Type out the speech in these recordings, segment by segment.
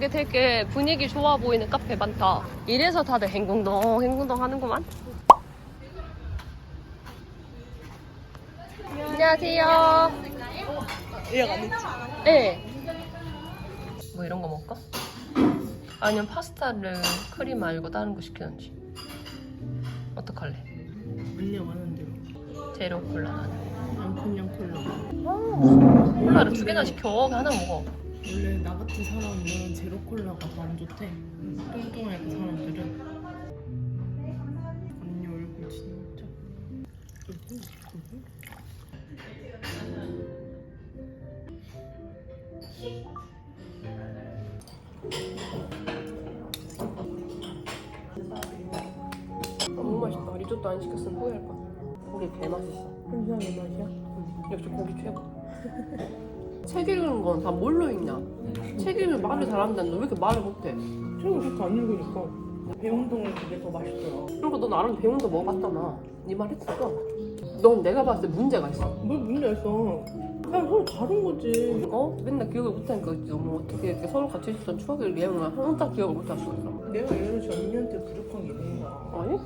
여기 되게 분위기 좋아 보이는 카페 많다. 이래서 다들 행궁동, 행궁동 하는구만. 안녕하세요. 예약 안 했지? 네. 뭐 이런 거 먹을까? 아니면 파스타를 크림 말고 다른 거 시키는지. 어떡할래? 언니가 말하는 대로 제로 콜라 나는. 난 그냥 콜라 콜라를 두 개나 시켜. 하나 먹어. 원래 나 같은 사람은 제로 콜라가 더 안 좋대 뚱뚱한 사람들은 언니 얼굴 진짜 너무 맛있다. 리조또 안 시켰으면 후회할 거야. 고기 개 맛있어. 혼자의 맛이야? 역시 고기 최고. 책 읽는 건 다 뭘로 읽냐? 책 읽으면 말을 잘한다는데 왜 이렇게 말을 못해? 책을 그렇게 안 읽으니까 배운동이 그게 더 맛있더라 그리고 너 나랑 배운 거 먹어봤잖아. 네말 했어. 넌 내가 봤을 때 문제가 있어. 뭘 문제 있어 그냥 서로 다른 거지 어? 맨날 기억을 못하니까 너무 어떻게 이렇게 서로 같이 있었던 추억을 얘기하면 항상 기억을 못할 수 있어. 내가 예를 들어 언니한테 부족한 게 있는 거야 아니?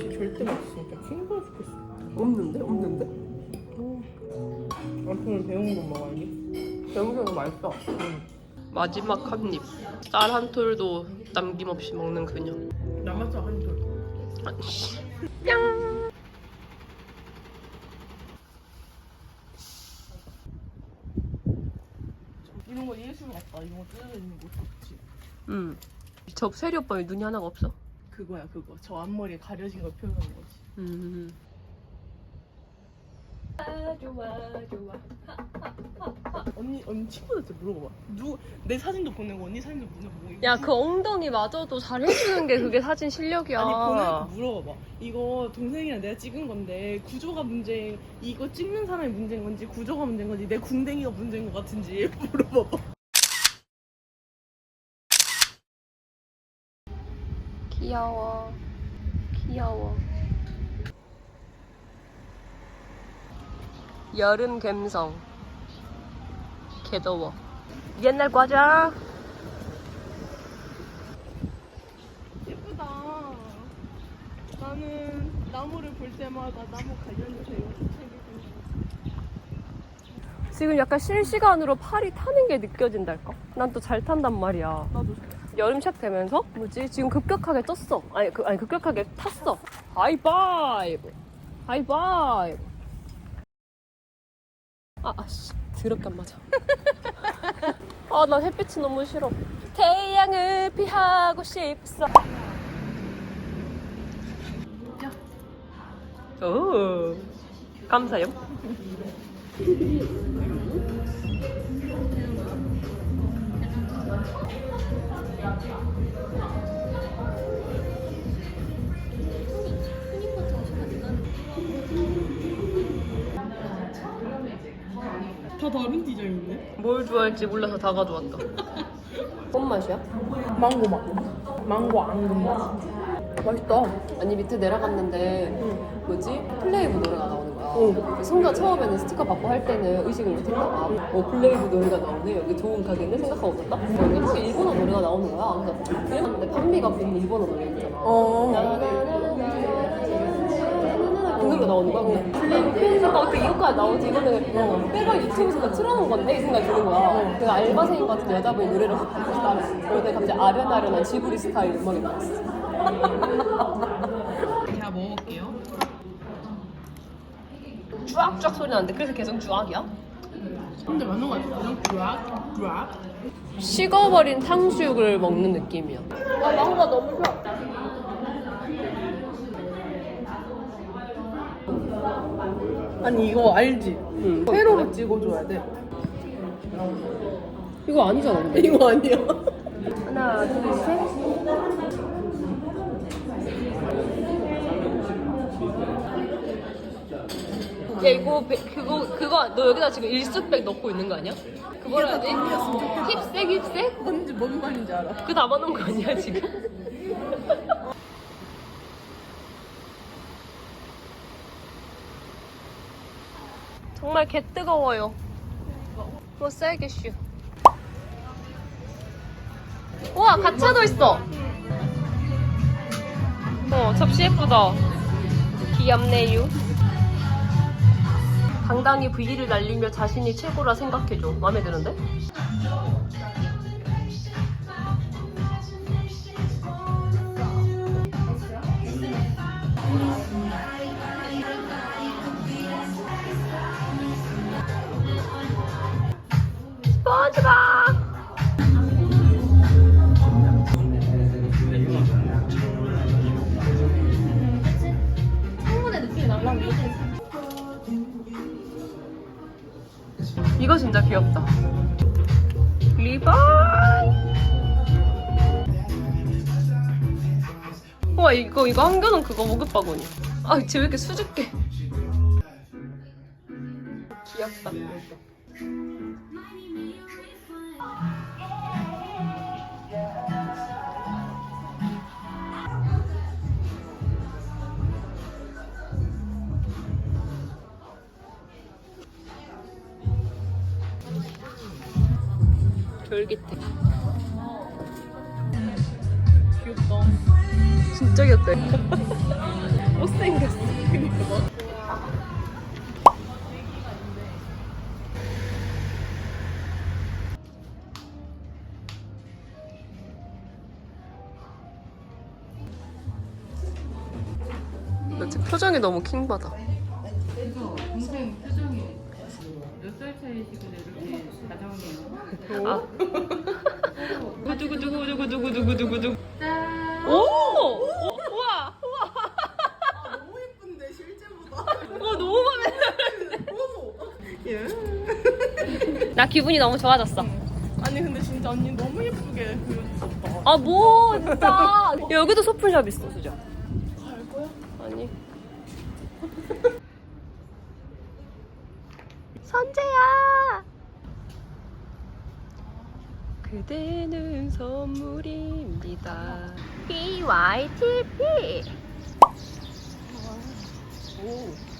쟤 절대 맛있으니까 킹받아 죽겠어 없는데? 없는데? 남편은 배운 거 먹어야지 영경이 맛있어. 마지막 한 입. 쌀 한 톨도 남김없이 먹는 그녀. 남았어 한돌 아이씨. 뿅. 이런 거 예술 같다 이런 거 뜯어져 있는 거 좋지 응. 저 세리 오빠 왜 눈이 하나가 없어? 그거야 그거 저 앞머리에 가려진 걸 표현하는 거지 음. 아 좋아 좋아. 언니 언니 친구들한테 물어봐 누 내 사진도 보내고 언니 사진도 보내고 이거 야그 엉덩이 마저도 잘 해주는 게 그게 사진 실력이야. 아니 보내놓고 물어봐봐 이거 동생이랑 내가 찍은 건데 구조가 문제 이거 찍는 사람이 문제인 건지 구조가 문제인 건지 내 궁뎅이가 문제인 것 같은지 물어봐봐 귀여워. 귀여워. 여름 감성. 개더워. 옛날 과자. 예쁘다 나는 나무를 볼 때마다 나무 되고 책이 지금 약간 실시간으로 팔이 타는 게 느껴진달까? 난 또 잘 탄단 말이야. 나도 여름 시작되면서 뭐지? 지금 급격하게 쪘어. 아니, 그, 아니 급격하게 탔어. 하이파이브. 하이파이브. 아, 아씨. 더럽게 안 맞아. 아, 나 햇빛이 너무 싫어. 태양을 피하고 싶어. 오, 감사요. 다 다른 디자인인데? 뭘 좋아할지 몰라서 다 가져왔다. 뭔 맛이야? 망고 맛 망고 앙금 맛 맛있다. 아니 밑에 내려갔는데 뭐지? 플레이브 노래가 나오는 거야. 응. 순간 처음에는 스티커 받고 할 때는 의식을 못했나 봐. 어 플레이브 노래가 나오네. 여기 좋은 가게네 생각하고 있었다. 여기 또 일본어 노래가 나오는 거야. 그래서 그랬는데 판미가 부른 일본어 노래 있잖아. 어 그 노래가 나오는 거야. 팬가 어떻게 이거까지 나오지? 이거는 내가 유튜브에서 틀어놓은 건데 이 생각이 드는 거야. 내가 알바생인 것 같은 여자분이 노래를 확 듣고 싶다. 그런데 갑자기 아련아련한 지브리 스타일 음악이 나왔어. 제가 먹어볼게요 쫙쫙 소리 나는데 그래서 계속 쫙이야? 근데 맞는 거 같아 그냥 드랍 식어버린 탕수육을 먹는 느낌이야. 아, 망고가 너무 좋아. 아니 이거 알지? 응. 세로로 찍어줘야 돼 이거 아니잖아, 근데. 이거 아니야 하나, 둘, 셋. 야, 이거, 배- 그거, 그거, 너 여기다 지금 일수백 넣고 있는 거 아니야? 그거라? 힙색, 힙색? 뭔지 뭔 말인지 알아 그거 담아놓은 거 아니야, 지금? 정말 개 뜨거워요. 뭐 쌀겠슈. 우와 가차도 있어. 어 접시 예쁘다. 귀엽네요. 당당히 부위를 날리며 자신이 최고라 생각해줘. 마음에 드는데? 스펀지밥! 이거 진짜 귀엽다. 리바이. 우와 이거 이거 한겨는 그거 목욕 바구니. 아, 쟤 왜 이렇게 수줍게? 귀엽다. 졸깃해. 귀엽다. 진짜 귀엽다. 못생겼어. 표정이 너무 킹받아. 차이시길래 이렇게 다정해요? 아. 두구 두구 두구 두구 두구 두구 두구. 짠! 오! 오! 우와! 우와! 너무 예쁜데 실제보다. 어 너무 마음에. 들어. 나 기분이 너무 좋아졌어. 아니 근데 진짜 언니 너무 예쁘게 그려주셨다. 아 뭐 진짜. 여기도 소품샵 있어 수저. 갈 거야? 아니. 선재야. 그대는 선물입니다. BYTP. 오.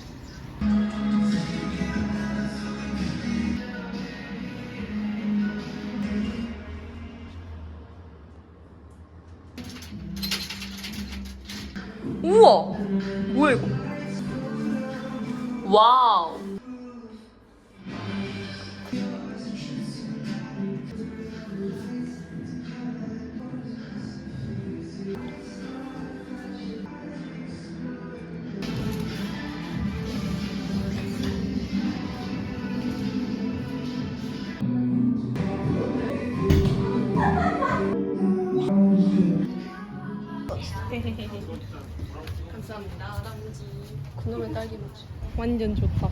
딸기 모찌. 완전 좋다.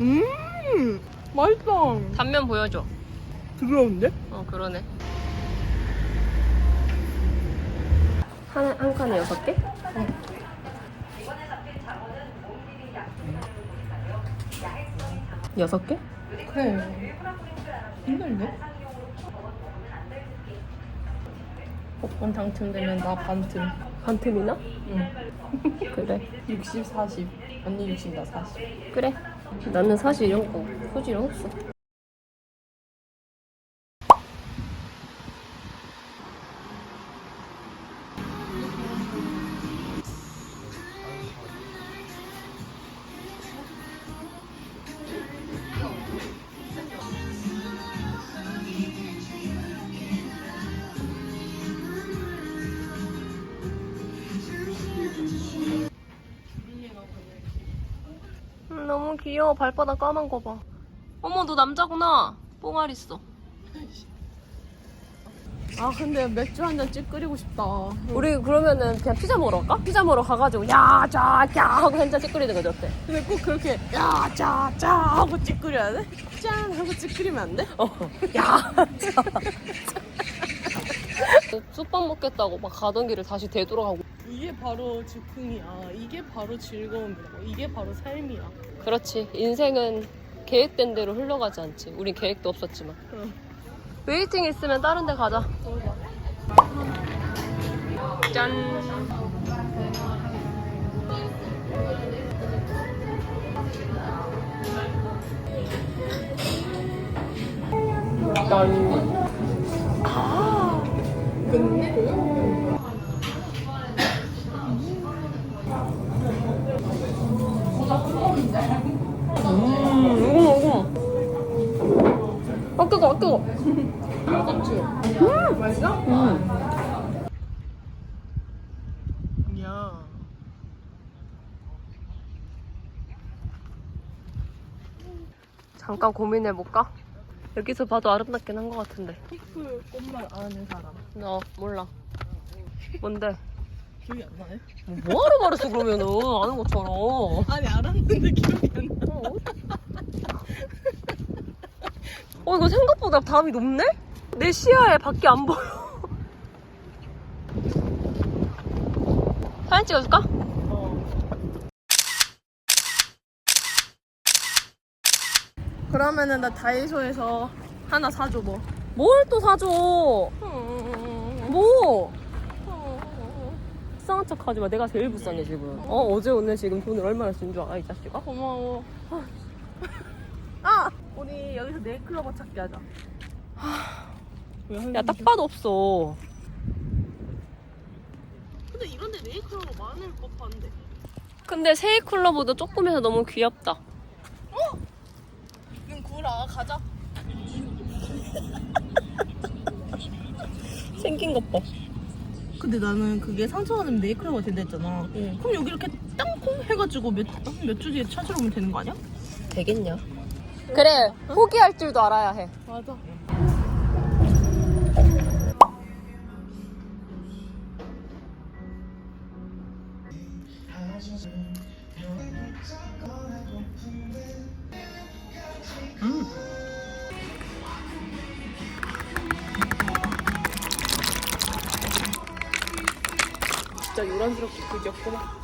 음, 맛있다. 단면 보여줘. 부드러운데? 어, 그러네. 한, 한 칸에 여섯 개? 여섯 개? 그래. 힘들네. 복권 당첨되면 나 반틈. 반틈이나? 응. 그래. 60, 40. 언니 60, 나 40. 그래. 나는 사실 이런 거 소질은 없어. 귀여워. 발바닥 까만 거 봐. 어머, 너 남자구나. 뽕알 있어. 아, 근데 맥주 한 잔 찌끄리고 싶다. 우리 그러면은 그냥 피자 먹으러 갈까? 피자 먹으러 가가지고 야, 자, 야 하고 한 잔 찌끄리는 거지 어때? 근데 꼭 그렇게 야, 짜, 짜 하고 찌끄려야 돼? 짠 하고 찌끄리면 안 돼? 어, 야, 자. 쑥밥 먹겠다고 막 가던 길을 다시 되돌아가고. 이게 바로 즉흥이야. 이게 바로 즐거움이라고. 이게 바로 삶이야. 그렇지. 인생은 계획된 대로 흘러가지 않지. 우린 계획도 없었지만. 응. 웨이팅 있으면 다른 데 가자. 짠. 짠. 음, 어. 아, 뜨거, 아, 뜨거. 음, 맛있어? 음. 야. 잠깐 고민해볼까? 여기서 봐도 아름답긴 한 것 같은데. 피클 꽃만 아는 사람. 나 몰라. 뭔데? 기억이 안 나네? 뭐 뭐하러 말했어, 그러면은. 아는 것처럼. 아니 알았는데 기억이 안 나. 어, 이거 생각보다 담이 높네? 내 시야에 밖에 안 보여. 사진 찍어줄까? 그러면은 나 다이소에서 하나 사줘 뭐. 뭘 또 사줘? 뭐? 불쌍한 척 하지 마. 내가 제일 불쌍해, 지금. 어, 어제 오늘 지금 돈을 얼마나 쓴 줄 알아, 이 자식아? 고마워. 아, 우리 여기서 네일클로버 찾기 하자. 야, 딱 봐도 없어. 근데 이런데 네일클로버 많을 법한데. 근데 세이클러보다 조금 해서 너무 귀엽다. 그럼 구라 가자. 생긴 것 봐. 근데 나는 그게 3천 원이면 네일클로버 된다 했잖아. 응. 그럼 여기 이렇게 땅콩 해가지고 몇 몇 주 뒤에 찾으러 오면 되는 거 아니야? 되겠냐? 그래, 포기할 줄도 알아야 해. 맞아. 진짜 요란스럽게 그지 없구만.